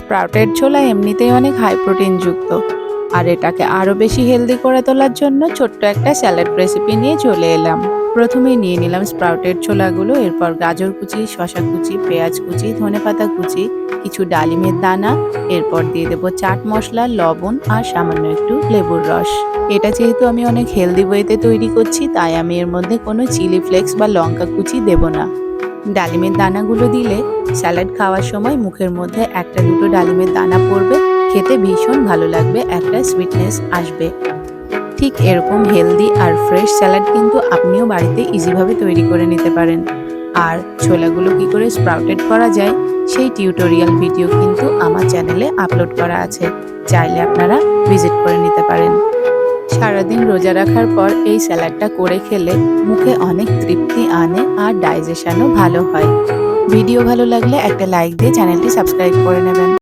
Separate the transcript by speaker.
Speaker 1: Sprouted ছোলা এমনিতেই অনেক হাই প্রোটিন যুক্ত। আর এটাকে আরও বেশি হেলদি করে তোলার জন্য ছোট্ট একটা স্যালাড রেসিপি নিয়ে চলে এলাম। প্রথমে নিয়ে নিলাম স্প্রাউটেড ছোলাগুলো, এরপর গাজর কুচি শশা কুচি, পেঁয়াজ কুচি, ধনেপাতা কুচি, কিছু ডালিমের দানা, এরপর দিয়ে দেবো চাট মশলা, লবণ আর সামান্য একটু লেবুর রস। এটা যেহেতু আমি অনেক হেলদি ওয়েতে তৈরি করছি, তাই আমি এর মধ্যে কোনো চিলি ফ্লেক্স বা লঙ্কা কুচি দেব না। ডালিমের দানাগুলো দিলে স্যালাড খাওয়ার সময় মুখের মধ্যে একটা দুটো ডালিমের দানা পড়বে, খেতে ভীষণ ভালো লাগবে, একটা সুইটনেস আসবে। ঠিক এরকম হেলদি আর ফ্রেশ স্যালাড কিন্তু আপনিও বাড়িতে ইজিভাবে তৈরি করে নিতে পারেন। আর ছোলাগুলো কি করে স্প্রাউটেড করা যায়, সেই টিউটোরিয়াল ভিডিও কিন্তু আমার চ্যানেলে আপলোড করা আছে। চাইলে আপনারা ভিজিট করে নিতে পারেন। সারাদিন রোজা রাখার পর এই স্যালাডটা করে খেলে মুখে অনেক তৃপ্তি আনে আর ডাইজেশনও ভালো হয়। ভিডিও ভালো লাগলে একটা লাইক দিয়ে চ্যানেলটি সাবস্ক্রাইব করে নেবেন।